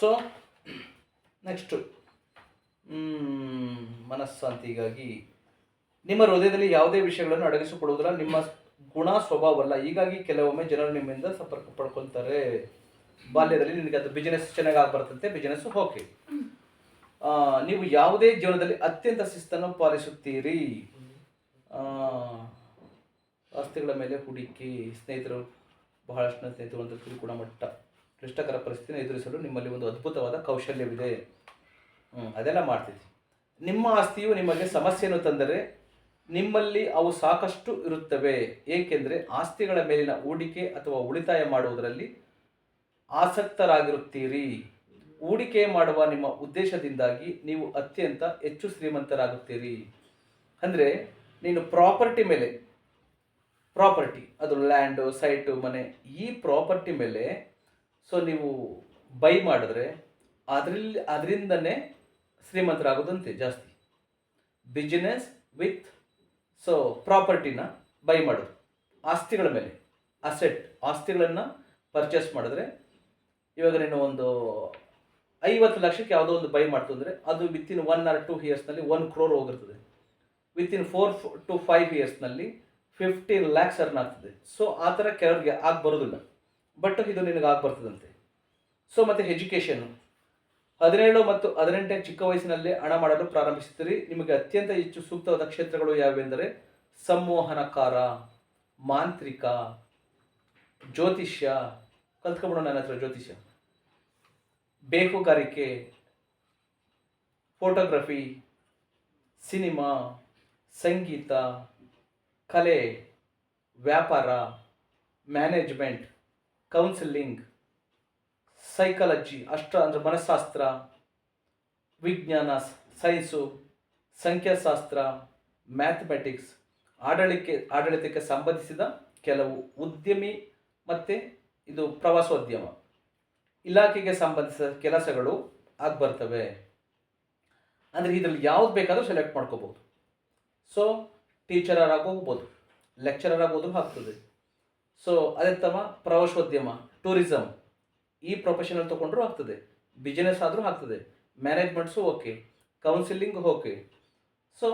So next ಮನಸ್ಸಾಂತಿಗಾಗಿ ನಿಮ್ಮ ಹೃದಯದಲ್ಲಿ ಯಾವುದೇ ವಿಷಯಗಳನ್ನು ಅಡಗಿಸಿಕೊಡುವುದಿಲ್ಲ, ನಿಮ್ಮ ಗುಣ ಸ್ವಭಾವವಲ್ಲ. ಹೀಗಾಗಿ ಕೆಲವೊಮ್ಮೆ ಜನರು ನಿಮ್ಮಿಂದ ಸಂಪರ್ಕ ಪಡ್ಕೊತಾರೆ. ಬಾಲ್ಯದಲ್ಲಿ ನಿಮಗೆ ಅದು ಬಿಸ್ನೆಸ್ ಚೆನ್ನಾಗಿ ಆಗ್ಬರ್ತಂತೆ ಬಿಸ್ನೆಸ್ ಓಕೆ ನೀವು ಯಾವುದೇ ಜೀವನದಲ್ಲಿ ಅತ್ಯಂತ ಶಿಸ್ತನ್ನು ಪಾಲಿಸುತ್ತೀರಿ? ಆಸ್ತಿಗಳ ಮೇಲೆ ಹೂಡಿಕೆ, ಸ್ನೇಹಿತರು ಬಹಳಷ್ಟು ಸ್ನೇಹಿತರು ಅಂತ ಕೂಡ ಮಟ್ಟ. ಕ್ಲಿಷ್ಟಕರ ಪರಿಸ್ಥಿತಿಯನ್ನು ಎದುರಿಸಲು ನಿಮ್ಮಲ್ಲಿ ಒಂದು ಅದ್ಭುತವಾದ ಕೌಶಲ್ಯವಿದೆ. ಅದೆಲ್ಲ ಮಾಡ್ತಿದ್ವಿ. ನಿಮ್ಮ ಆಸ್ತಿಯು ನಿಮಗೆ ಸಮಸ್ಯೆಯನ್ನು ತಂದರೆ ನಿಮ್ಮಲ್ಲಿ ಅವು ಸಾಕಷ್ಟು ಇರುತ್ತವೆ. ಏಕೆಂದರೆ ಆಸ್ತಿಗಳ ಮೇಲಿನ ಹೂಡಿಕೆ ಅಥವಾ ಉಳಿತಾಯ ಮಾಡುವುದರಲ್ಲಿ ಆಸಕ್ತರಾಗಿರುತ್ತೀರಿ. ಹೂಡಿಕೆ ಮಾಡುವ ನಿಮ್ಮ ಉದ್ದೇಶದಿಂದಾಗಿ ನೀವು ಅತ್ಯಂತ ಹೆಚ್ಚು ಶ್ರೀಮಂತರಾಗುತ್ತೀರಿ. ಅಂದರೆ ನೀನು ಪ್ರಾಪರ್ಟಿ ಮೇಲೆ, ಪ್ರಾಪರ್ಟಿ, ಅದು ಲ್ಯಾಂಡು ಸೈಟು ಮನೆ, ಈ ಪ್ರಾಪರ್ಟಿ ಮೇಲೆ ಸೊ ನೀವು ಬೈ ಮಾಡಿದ್ರೆ ಅದರಲ್ಲಿ, ಅದರಿಂದನೇ ಶ್ರೀಮಂತರಾಗೋದಂತೆ ಜಾಸ್ತಿ. ಬಿಸ್ನೆಸ್ ವಿತ್ ಸೊ ಪ್ರಾಪರ್ಟಿನ ಬೈ ಮಾಡೋದು. ಆಸ್ತಿಗಳ ಮೇಲೆ ಅಸೆಟ್ ಆಸ್ತಿಗಳನ್ನು ಪರ್ಚೇಸ್ ಮಾಡಿದ್ರೆ ಇವಾಗ ನೀನು ಒಂದು ಐವತ್ತು ಲಕ್ಷಕ್ಕೆ ಯಾವುದೋ ಒಂದು ಬೈ ಮಾಡ್ತು ಅಂದರೆ ಅದು ವಿತಿನ್ ಒನ್ ಆರ್ ಟೂ ಇಯರ್ಸ್ನಲ್ಲಿ ಒನ್ ಕ್ರೋರ್ ಹೋಗಿರ್ತದೆ. ವಿತಿನ್ ಫೋರ್ ಟು ಫೈವ್ ಇಯರ್ಸ್ನಲ್ಲಿ ಫಿಫ್ಟೀನ್ ಲ್ಯಾಕ್ಸ್ ಅರ್ನ್ ಆಗ್ತದೆ. ಸೊ ಆ ಥರ ಕೆಲವ್ರಿಗೆ ಆಗಿ ಬರೋದಿಲ್ಲ. ಬಟ್ ಇದು ನಿನಗೆ ಬರ್ತದಂತೆ. ಸೊ ಮತ್ತು ಎಜುಕೇಷನು ಹದಿನೇಳು ಮತ್ತು ಹದಿನೆಂಟನೇ ಚಿಕ್ಕ ವಯಸ್ಸಿನಲ್ಲಿ ಹಣ ಮಾಡಲು ಪ್ರಾರಂಭಿಸುತ್ತೀರಿ. ನಿಮಗೆ ಅತ್ಯಂತ ಹೆಚ್ಚು ಸೂಕ್ತವಾದ ಕ್ಷೇತ್ರಗಳು ಯಾವೆಂದರೆ ಸಂವಹನಕಾರ ಮಾಂತ್ರಿಕ, ಜ್ಯೋತಿಷ್ಯ. ಕಲ್ತ್ಕೊಂಬಿಡೋಣ ನನ್ನ ಹತ್ರ ಜ್ಯೋತಿಷ್ಯ. ಬೇಹುಗಾರಿಕೆ, ಫೋಟೋಗ್ರಫಿ, ಸಿನಿಮಾ, ಸಂಗೀತ, ಕಲೆ, ವ್ಯಾಪಾರ, ಮ್ಯಾನೇಜ್ಮೆಂಟ್. ಕೌನ್ಸಿಲಿಂಗ್ ಸೈಕಾಲಜಿ ಅಷ್ಟ ಅಂದರೆ ಮನಃಶಾಸ್ತ್ರ, ವಿಜ್ಞಾನ ಸೈನ್ಸು ಸಂಖ್ಯಾಶಾಸ್ತ್ರ ಮ್ಯಾಥಮೆಟಿಕ್ಸ್ ಆಡಳಿಕೆ, ಆಡಳಿತಕ್ಕೆ ಸಂಬಂಧಿಸಿದ ಕೆಲವು ಉದ್ಯಮಿ ಮತ್ತು ಇದು ಪ್ರವಾಸೋದ್ಯಮ. ಇಲಾಖೆಗೆ ಸಂಬಂಧಿಸಿದ ಕೆಲಸಗಳು ಆಗಿ ಬರ್ತವೆ ಅಂದರೆ ಇದರಲ್ಲಿ ಯಾವ್ದು ಬೇಕಾದರೂ ಸೆಲೆಕ್ಟ್ ಮಾಡ್ಕೋಬೋದು. ಸೊ ಟೀಚರರ್ ಆಗಿ ಹೋಗ್ಬೋದು ಲೆಕ್ಚರರ್ ಆಗೋದು ಆಗ್ತದೆ. ಸೊ ಅದೇ ತಮ್ಮ? ಪ್ರವಾಸೋದ್ಯಮ ಟೂರಿಸಮ್ ಈ ಪ್ರೊಫೆಷನಲ್ ತೊಗೊಂಡ್ರೂ ಆಗ್ತದೆ. ಬಿಸಿನೆಸ್ ಆದರೂ ಆಗ್ತದೆ. Managements okay counselling okay so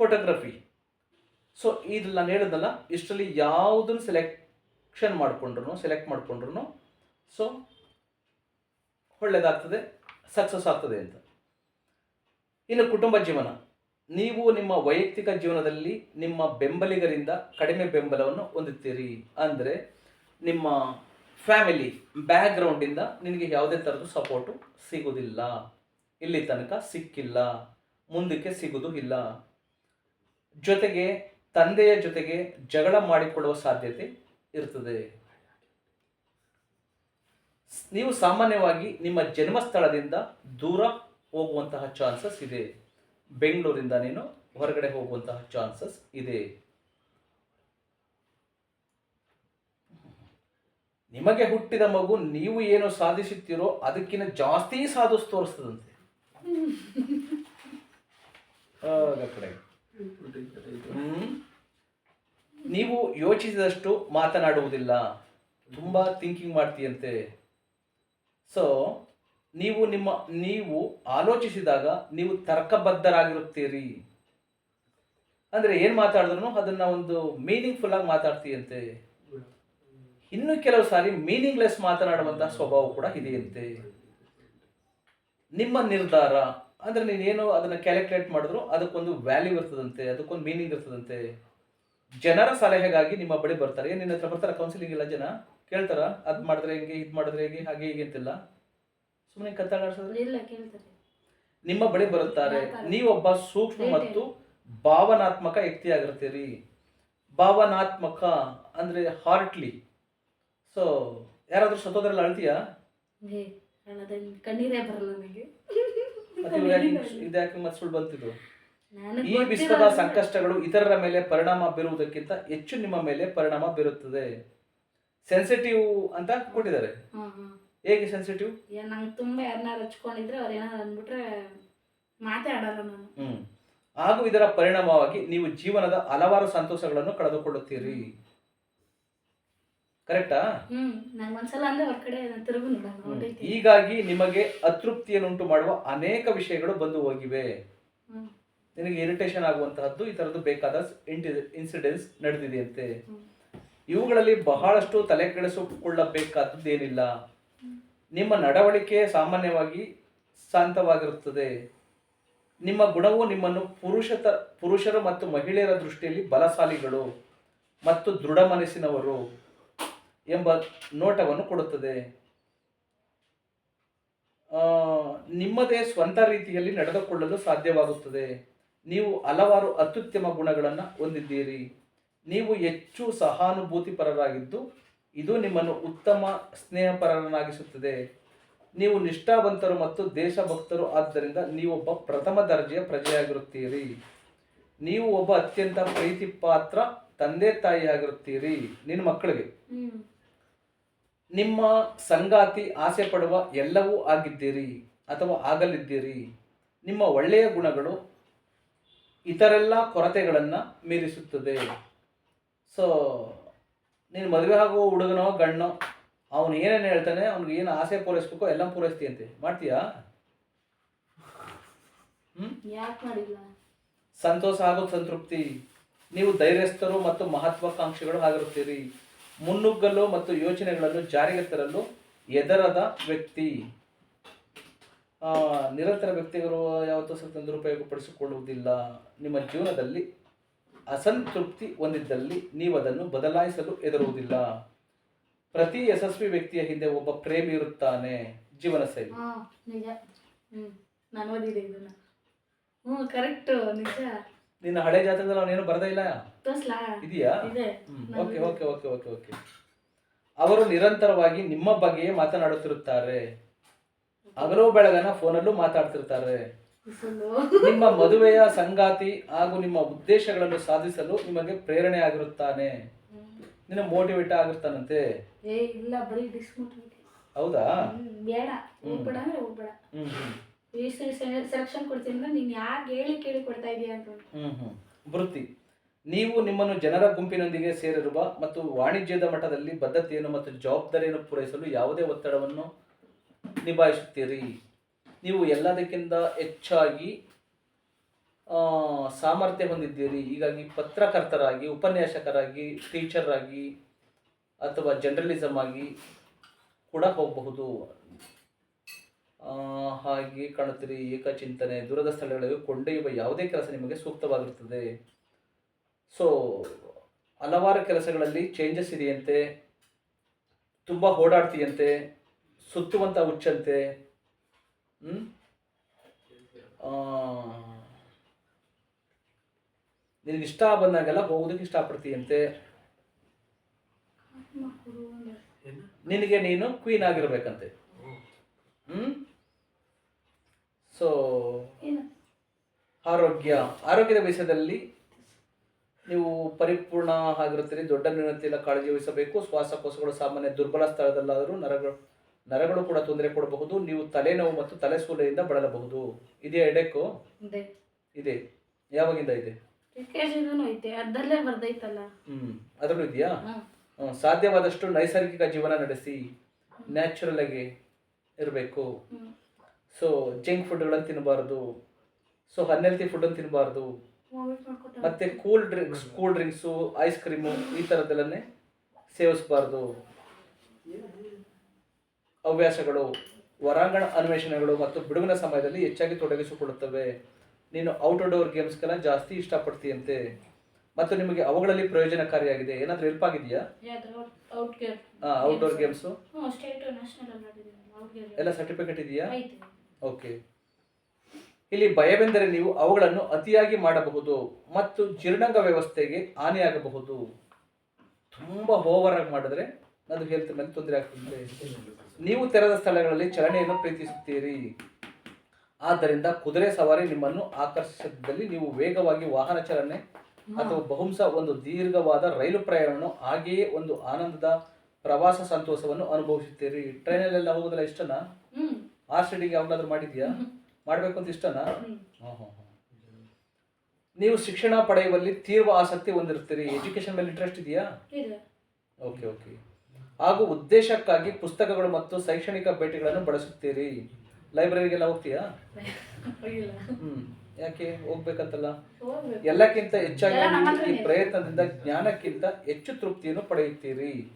photography so ಇದು ನಾನು ಹೇಳಿದ್ನಲ್ಲ ಇಷ್ಟರಲ್ಲಿ ಯಾವುದನ್ನು ಸೆಲೆಕ್ಷನ್ ಮಾಡಿಕೊಂಡ್ರು ಸೆಲೆಕ್ಟ್ ಮಾಡಿಕೊಂಡ್ರು ಸೊ ಒಳ್ಳೆಯದಾಗ್ತದೆ ಸಕ್ಸಸ್ ಆಗ್ತದೆ ಅಂತ. ಇನ್ನು ಕುಟುಂಬ ಜೀವನ. ನೀವು ನಿಮ್ಮ ವೈಯಕ್ತಿಕ ಜೀವನದಲ್ಲಿ ನಿಮ್ಮ ಬೆಂಬಲಿಗರಿಂದ ಕಡಿಮೆ ಬೆಂಬಲವನ್ನು ಹೊಂದುತ್ತೀರಿ. ಅಂದರೆ ನಿಮ್ಮ ಫ್ಯಾಮಿಲಿ ಬ್ಯಾಕ್ಗ್ರೌಂಡಿಂದ ನಿನಗೆ ಯಾವುದೇ ಥರದ ಸಪೋರ್ಟು ಸಿಗೋದಿಲ್ಲ ಇಲ್ಲಿ ತನಕ ಸಿಕ್ಕಿಲ್ಲ. ಮುಂದಕ್ಕೆ ಸಿಗೋದು ಇಲ್ಲ. ಜೊತೆಗೆ ತಂದೆಯ ಜೊತೆಗೆ ಜಗಳ ಮಾಡಿಕೊಳ್ಳುವ ಸಾಧ್ಯತೆ ಇರ್ತದೆ. ನೀವು ಸಾಮಾನ್ಯವಾಗಿ ನಿಮ್ಮ ಜನ್ಮಸ್ಥಳದಿಂದ ದೂರ ಹೋಗುವಂತಹ ಚಾನ್ಸಸ್ ಇದೆ. ಬೆಂಗಳೂರಿಂದ ನೀನು ಹೊರಗಡೆ ಹೋಗುವಂತಹ ಚಾನ್ಸಸ್ ಇದೆ. ನಿಮಗೆ ಹುಟ್ಟಿದ ಮಗು ನೀವು ಏನು ಸಾಧಿಸುತ್ತೀರೋ ಅದಕ್ಕಿಂತ ಜಾಸ್ತಿ ಸಾಧಿಸ್ ತೋರಿಸ್ತದಂತೆ. ನೀವು ಯೋಚಿಸಿದಷ್ಟು ಮಾತನಾಡುವುದಿಲ್ಲ. ತುಂಬಾ ಥಿಂಕಿಂಗ್ ಮಾಡ್ತೀಯಂತೆ. ಸೊ ನೀವು ನಿಮ್ಮ, ನೀವು ಆಲೋಚಿಸಿದಾಗ ನೀವು ತರ್ಕಬದ್ಧರಾಗಿರುತ್ತೀರಿ. ಅಂದರೆ ಏನು ಮಾತಾಡಿದ್ರು ಅದನ್ನು ಒಂದು ಮೀನಿಂಗ್ಫುಲ್ ಆಗಿ ಮಾತಾಡ್ತೀಯಂತೆ. ಇನ್ನು ಕೆಲವು ಸಾರಿ ಮೀನಿಂಗ್ಲೆಸ್ ಮಾತನಾಡುವಂತಹ ಸ್ವಭಾವ ಕೂಡ ಇದೆಯಂತೆ. ನಿಮ್ಮ ನಿರ್ಧಾರ, ಅಂದರೆ ನೀನೇನು ಅದನ್ನು ಕ್ಯಾಲ್ಕುಲೇಟ್ ಮಾಡಿದ್ರು ಅದಕ್ಕೊಂದು ವ್ಯಾಲ್ಯೂ ಇರ್ತದಂತೆ, ಅದಕ್ಕೊಂದು ಮೀನಿಂಗ್ ಇರ್ತದಂತೆ. ಜನರ ಸಲಹೆಗಾಗಿ ನಿಮ್ಮ ಬಳಿ ಬರ್ತಾರೆ. ಏನು ನಿನ್ನ ಹತ್ರ ಬರ್ತಾರೆ? ಕೌನ್ಸಿಲಿಂಗ್ ಇಲ್ಲ ಜನ? ಕೇಳ್ತಾರ? ಅದ್ ಮಾಡಿದ್ರೆ ಹೆಂಗೆ, ಇದು ಮಾಡಿದ್ರೆ ಹೇಗೆ, ಹಾಗೆ, ಹೀಗೆ ಅಂತಿಲ್ಲ? ಸುಮ್ಮನೆ ಕತ್ತಾಡಿಸೋದ್ರೆ ಇಲ್ಲ ಕೇಳ್ತಾರೆ. ನಿಮ್ಮ ಬಳಿ ಬರುತ್ತಾರೆ. ನೀವೊಬ್ಬ ಸೂಕ್ಷ್ಮ ಮತ್ತು ಭಾವನಾತ್ಮಕ ವ್ಯಕ್ತಿಯಾಗಿರ್ತೀರಿ. ಭಾವನಾತ್ಮಕ ಅಂದ್ರೆ ಹಾರ್ಟ್ಲಿ ಸೊ ಯಾರಾದ್ರೂ ಸತ್ತೋದ್ರಲ್ಲಿ ಅಳ್ತೀಯಾ? ಕಣ್ಣೀರೇ ಬರಲ್ಲ ನನಗೆ. ಇದ್ಯಾಕೆ ಮತ್ತೆ ಸುಳ್ಳು ಬಂತಿದ್ರು ಈ ವಿಶ್ವದ ಸಂಕಷ್ಟಗಳು ಇತರರ ಮೇಲೆ ಪರಿಣಾಮ ಬೀರುವುದಕ್ಕಿಂತ ಹೆಚ್ಚು ನಿಮ್ಮ ಮೇಲೆ ಪರಿಣಾಮ ಬೀರುತ್ತದೆ. ಸೆನ್ಸಿಟಿವ್ ಅಂತ ಕೊಟ್ಟಿದ್ದಾರೆ ಹೇಗೆ ಸೆನ್ಸಿಟಿವ್ ನಂಗೆ ತುಂಬಾ ಯಾರನ್ನಾರು ಹಚ್ಕೊಂಡಿದ್ರೆ ಅವ್ರು ಏನಾದ್ರು ಅಂದ್ಬಿಟ್ರೆ ಮಾತಾಡಲ್ಲ ನಾನು. ಹ್ಮ್. ಹಾಗೂ ಇದರ ಪರಿಣಾಮವಾಗಿ ನೀವು ಜೀವನದ ಹಲವಾರು ಸಂತೋಷಗಳನ್ನು ಕಳೆದುಕೊಳ್ಳುತ್ತೀರಿ. ಕರೆಕ್ಟಾ ಹ್ಮ್. ನಂಗೆ ಒಂದ್ಸಲ ಅಂದ್ರೆ ಹೊರಗಡೆ ನಾನು ತಿರುಗು ನೋಡಲ್ಲ ಹೊರಟೈತಿ ಹೀಗಾಗಿ ನಿಮಗೆ ಅತೃಪ್ತಿಯನ್ನುಂಟು ಮಾಡುವ ಅನೇಕ ವಿಷಯಗಳು ಬಂದು ಹೋಗಿವೆ. ನಿನಗೆ ಇರಿಟೇಷನ್ ಆಗುವಂತಹದ್ದು ಈ ತರದ್ದು ಬೇಕಾದ ಇನ್ಸಿಡೆನ್ಸ್ ನಡೆದಿದೆಯಂತೆ. ಇವುಗಳಲ್ಲಿ ಬಹಳಷ್ಟು ತಲೆ ಕೆಡಿಸಿಕೊಳ್ಳಬೇಕಾದದ್ದು ಏನಿಲ್ಲ ನಿಮ್ಮ ನಡವಳಿಕೆ ಸಾಮಾನ್ಯವಾಗಿ ಶಾಂತವಾಗಿರುತ್ತದೆ. ನಿಮ್ಮ ಗುಣವು ನಿಮ್ಮನ್ನು ಪುರುಷತ, ಪುರುಷರು ಮತ್ತು ಮಹಿಳೆಯರ ದೃಷ್ಟಿಯಲ್ಲಿ ಬಲಶಾಲಿಗಳು ಮತ್ತು ದೃಢ ಮನಸ್ಸಿನವರು ಎಂಬ ನೋಟವನ್ನು ಕೊಡುತ್ತದೆ. ನಿಮ್ಮದೇ ಸ್ವಂತ ರೀತಿಯಲ್ಲಿ ನಡೆದುಕೊಳ್ಳಲು ಸಾಧ್ಯವಾಗುತ್ತದೆ. ನೀವು ಹಲವಾರು ಅತ್ಯುತ್ತಮ ಗುಣಗಳನ್ನು ಹೊಂದಿದ್ದೀರಿ. ನೀವು ಹೆಚ್ಚು ಸಹಾನುಭೂತಿಪರರಾಗಿದ್ದು ಇದು ನಿಮ್ಮನ್ನು ಉತ್ತಮ ಸ್ನೇಹಪರರನ್ನಾಗಿಸುತ್ತದೆ. ನೀವು ನಿಷ್ಠಾವಂತರು ಮತ್ತು ದೇಶಭಕ್ತರು ಆದ್ದರಿಂದ ನೀವೊಬ್ಬ ಪ್ರಥಮ ದರ್ಜೆಯ ಪ್ರಜೆಯಾಗಿರುತ್ತೀರಿ. ನೀವು ಒಬ್ಬ ಅತ್ಯಂತ ಪ್ರೀತಿ ಪಾತ್ರ ತಂದೆ ತಾಯಿಯಾಗಿರುತ್ತೀರಿ. ನಿನ್ನ ಮಕ್ಕಳಿಗೆ. ನಿಮ್ಮ ಸಂಗಾತಿ ಆಸೆ ಪಡುವ ಎಲ್ಲವೂ ಆಗಿದ್ದೀರಿ ಅಥವಾ ಆಗಲಿದ್ದೀರಿ. ನಿಮ್ಮ ಒಳ್ಳೆಯ ಗುಣಗಳು ಇತರೆಲ್ಲ ಕೊರತೆಗಳನ್ನು ಮೀರಿಸುತ್ತದೆ. ಸೊ ನೀನು ಮದುವೆ ಆಗುವ ಹುಡುಗನೋ ಗಣ್ಣೋ ಅವನು ಏನೇನು ಹೇಳ್ತಾನೆ ಅವ್ನಿಗೆ ಏನು ಆಸೆ ಪೂರೈಸ್ಬೇಕೋ ಎಲ್ಲ ಪೂರೈಸ್ತೀಯಂತೆ. ಮಾಡ್ತೀಯಾ? ಹ್ಮ್? ಯಾಕೆ ಮಾಡಿಲ್ಲ? ಸಂತೋಷ ಹಾಗೂ ಸಂತೃಪ್ತಿ. ನೀವು ಧೈರ್ಯಸ್ಥರು ಮತ್ತು ಮಹತ್ವಾಕಾಂಕ್ಷೆಗಳು ಆಗಿರುತ್ತೀರಿ. ಮುನ್ನುಗ್ಗಲು ಮತ್ತು ಯೋಚನೆಗಳನ್ನು ಜಾರಿಗೆ ತರಲು ಎದರದ ವ್ಯಕ್ತಿ. ನಿರಂತರ ವ್ಯಕ್ತಿಗಳು ಯಾವತ್ತೂ ಸಹ ದುರುಪಯೋಗಪಡಿಸಿಕೊಳ್ಳುವುದಿಲ್ಲ ನಿಮ್ಮ ಜೀವನದಲ್ಲಿ ಅಸಂತೃಪ್ತಿ ಹೊಂದಿದ್ದಲ್ಲಿ ನೀವು ಅದನ್ನು ಬದಲಾಯಿಸಲು ಹೆದರುವುದಿಲ್ಲ. ಪ್ರತಿ ಯಶಸ್ವಿ ವ್ಯಕ್ತಿಯ ಹಿಂದೆ ಒಬ್ಬ ಪ್ರೇಮಿ ಇರುತ್ತಾನೆ. ಜೀವನ ಶೈಲಿ. ನಿಜ. ಹ್ಮ್ ನಾನು ಓದಿದೆ ಇದನ್ನ. ಹ್ಞೂ ಕರೆಕ್ಟ್ ನಿಜ. ನಿನ್ನ ಹಳೆ ಜಾತಕದಲ್ಲಿ ಅವನೇನು ಬರದೇ ಇಲ್ಲ? ತೋರ್ಸ್ಲಾ? ಇದೆಯಾ? ಇದೆ. Okay okay okay okay okay. ಅವರು ನಿರಂತರವಾಗಿ ನಿಮ್ಮ ಬಗ್ಗೆಯೇ ಮಾತನಾಡುತ್ತಿರುತ್ತಾರೆ. ಹಗಲು ಬೆಳಗನ ಫೋನಲ್ಲೂ ಮಾತಾಡ್ತಿರ್ತಾರೆ. ನಿಮ್ಮ ಮದುವೆಯ ಸಂಗಾತಿ ಹಾಗೂ ನಿಮ್ಮ ಉದ್ದೇಶಗಳನ್ನು ಸಾಧಿಸಲು ನಿಮಗೆ ಪ್ರೇರಣೆ ಆಗಿರುತ್ತಾನೆ. ನಿನ್ನ ಮೋಟಿವೇಟ್ ಆಗಿರ್ತಾನಂತೆ. ಏ ಇಲ್ಲ ಬರೀ ಡಿಸ್ಮೋಟಿವೇಟ್ ಹೌದಾ? ಬೇಡ. ಹೋಗ್ಬೇಡ ಅಂದ್ರೆ ಹೋಗ್ಬೇಡ ಸೆಲೆಕ್ಷನ್ ಕೊಡ್ತೀನಿ ಅಂದ್ರೆ ನೀನ್ ಯಾಕೆ ಹೇಳಿ ಕೇಳಿ ಕೊಡ್ತಾ ಇದೀಯ ಅಂತ ವೃತ್ತಿ. ನೀವು ನಿಮ್ಮನ್ನು ಜನರ ಗುಂಪಿನೊಂದಿಗೆ ಸೇರಿರುವ ಮತ್ತು ವಾಣಿಜ್ಯದ ಮಟ್ಟದಲ್ಲಿ ಬದ್ಧತೆಯನ್ನು ಮತ್ತು ಜವಾಬ್ದಾರಿಯನ್ನು ಪೂರೈಸಲು ಯಾವುದೇ ಒತ್ತಡವನ್ನು ನಿಭಾಯಿಸುತ್ತೀರಿ? ನೀವು ಎಲ್ಲದಕ್ಕಿಂತ ಹೆಚ್ಚಾಗಿ ಸಾಮರ್ಥ್ಯ ಹೊಂದಿದ್ದೀರಿ. ಹೀಗಾಗಿ ಪತ್ರಕರ್ತರಾಗಿ, ಉಪನ್ಯಾಸಕರಾಗಿ ಟೀಚರ್ ಆಗಿ ಅಥವಾ ಜರ್ನಲಿಸಮ್ ಆಗಿ ಕೂಡ ಹೋಗಬಹುದು. ಹಾಗೆ ಕಾಣುತ್ತೀರಿ, ಏಕಚಿಂತನೆ ದೂರದ ಸ್ಥಳಗಳಿಗೆ ಕೊಂಡೊಯ್ಯುವ ಯಾವುದೇ ಕೆಲಸ ನಿಮಗೆ ಸೂಕ್ತವಾಗಿರುತ್ತದೆ. ಸೊ ಹಲವಾರು ಕೆಲಸಗಳಲ್ಲಿ ಚೇಂಜಸ್ ಇದೆಯಂತೆ, ತುಂಬ ಓಡಾಡ್ತೀಯಂತೆ ಸುತ್ತುವಂಥ ಹುಚ್ಚಂತೆ ನಿನಗೆ ಇಷ್ಟ ಬಂದಾಗೆಲ್ಲ ಹೋಗೋದಕ್ಕೆ ಇಷ್ಟಪಡ್ತೀಯಂತೆ. ನಿನಗೆ ನೀನು ಕ್ವೀನ್ ಆಗಿರ್ಬೇಕಂತೆ. ಹ್ಮ್? ಸೊ ಆರೋಗ್ಯ. ಆರೋಗ್ಯದ ವಿಷಯದಲ್ಲಿ ನೀವು ಪರಿಪೂರ್ಣ ಆಗಿರುತ್ತೀರಿ, ದೊಡ್ಡ ನ್ಯೂನತೆಯಿಂದ ಕಾಳಜಿ ವಹಿಸಬೇಕು. ಶ್ವಾಸಕೋಶಗಳು ಸಾಮಾನ್ಯ ದುರ್ಬಲ ಸ್ಥಳದಲ್ಲಾದರೂ ನರಗಳು ನರಗಳು ಕೂಡ ತೊಂದರೆ ಕೊಡಬಹುದು ನೀವು ತಲೆನೋವು ಮತ್ತು ತಲೆ ಸೂಲೆಯಿಂದ ಬಳಲಬಹುದು. ಇದೆಯಾ ಎಡೆಕ್ಕು? ಇದೆ. ಇದೆ. ಯಾವಾಗಿಂದ ಇದೆ? ಐತೆ ಅದರಲ್ಲೇ ಬರ್ದೈತಲ್ಲ. ಹ್ಮ್ ಅದರಲ್ಲೂ ಇದೆಯಾ? ಸಾಧ್ಯವಾದಷ್ಟು ನೈಸರ್ಗಿಕ ಜೀವನ ನಡೆಸಿ ನ್ಯಾಚುರಲ್ ಆಗಿ ಇರಬೇಕು. ಸೊ ಜಂಕ್ ಫುಡ್ಗಳನ್ನು ತಿನ್ನಬಾರ್ದು ಸೊ ಅನ್ಹೆಲ್ತಿ ಫುಡ್ಡನ್ನು ತಿನ್ನಬಾರದು ಮತ್ತೆ cool drinks cool drinks ice cream ಈ ಥರದ್ದೆಲ್ಲನೇ ಸೇವಿಸಬಾರ್ದು. ಹವ್ಯಾಸಗಳು ಹೊರಾಂಗಣ ಅನ್ವೇಷಣೆಗಳು ಮತ್ತು ಬಿಡುವಿನ ಸಮಯದಲ್ಲಿ ಹೆಚ್ಚಾಗಿ ತೊಡಗಿಸಿಕೊಳ್ಳುತ್ತವೆ. ನೀನು ಔಟ್ ಡೋರ್ ಗೇಮ್ಸ್ಗೆಲ್ಲ ಜಾಸ್ತಿ ಇಷ್ಟಪಡ್ತೀಯಂತೆ. ಮತ್ತು ನಿಮಗೆ ಅವುಗಳಲ್ಲಿ ಪ್ರಯೋಜನಕಾರಿಯಾಗಿದೆ. ಏನಾದರೂ ಹೆಲ್ಪ್ ಆಗಿದೆಯಾ? ಯಾವ್ದು? ಔಟ್ ಡೋರ್ ಔಟ್ಡೋರ್ ಗೇಮ್ಸು ಎಲ್ಲ ಸರ್ಟಿಫಿಕೇಟ್ ಇದೆಯಾ? ಓಕೆ. ಇಲ್ಲಿ ಭಯವೆಂದರೆ ನೀವು ಅವುಗಳನ್ನು ಅತಿಯಾಗಿ ಮಾಡಬಹುದು ಮತ್ತು ಜೀರ್ಣಾಂಗ ವ್ಯವಸ್ಥೆಗೆ ಹಾನಿಯಾಗಬಹುದು. ತುಂಬ ಓವರ್ ಆಗಿ ಮಾಡಿದ್ರೆ ಅದು ಹೆಲ್ತ್ ಮೇಲೆ ತೊಂದರೆ ಆಗ್ತದೆ ನೀವು ತೆರೆದ ಸ್ಥಳಗಳಲ್ಲಿ ಚಲನೆಯನ್ನು ಪ್ರೀತಿಸುತ್ತೀರಿ. ಆದ್ದರಿಂದ ಕುದುರೆ ಸವಾರಿ ನಿಮ್ಮನ್ನು ಆಕರ್ಷಿಸಿದಲ್ಲಿ ನೀವು ವೇಗವಾಗಿ ವಾಹನ ಚಲನೆ ಅಥವಾ ಬಹುಂಸ ಒಂದು ದೀರ್ಘವಾದ ರೈಲು ಪ್ರಯಾಣವನ್ನು ಹಾಗೆಯೇ ಒಂದು ಆನಂದದ ಪ್ರವಾಸ ಸಂತೋಷವನ್ನು ಅನುಭವಿಸುತ್ತೀರಿ. ಟ್ರೈನಲ್ಲೆಲ್ಲ ಹೋಗೋದಲ್ಲ ಇಷ್ಟನಾ? ಆರ್ ಸ್ಟಡಿಗೆ ಯಾವಾಗಲಾದ್ರೂ ಮಾಡಿದ್ಯಾ? ಮಾಡಬೇಕು ಅಂತ ಇಷ್ಟನಾ. ನೀವು ಶಿಕ್ಷಣ ಪಡೆಯುವಲ್ಲಿ ತೀವ್ರ ಆಸಕ್ತಿ ಹೊಂದಿರ್ತೀರಿ ಎಜುಕೇಶನ್ ಮೇಲೆ ಇಂಟ್ರೆಸ್ಟ್ ಇದೆಯಾ? ಇದೆ. ಓಕೆ ಓಕೆ ಹಾಗೂ ಉದ್ದೇಶಕ್ಕಾಗಿ ಪುಸ್ತಕಗಳು ಮತ್ತು ಶೈಕ್ಷಣಿಕ ಭೇಟಿಗಳನ್ನು ಬಳಸುತ್ತೀರಿ. ಲೈಬ್ರರಿಗೆಲ್ಲ ಹೋಗ್ತೀಯಾ? ಹ್ಮ್. ಯಾಕೆ? ಹೋಗ್ಬೇಕಂತಲ್ಲ. ಹೋಗ್ಬೇಕು. ಎಲ್ಲಕ್ಕಿಂತ ಹೆಚ್ಚಾಗಿ ಈ ಪ್ರಯತ್ನದಿಂದ ಜ್ಞಾನಕ್ಕಿಂತ ಹೆಚ್ಚು ತೃಪ್ತಿಯನ್ನು ಪಡೆಯುತ್ತೀರಿ.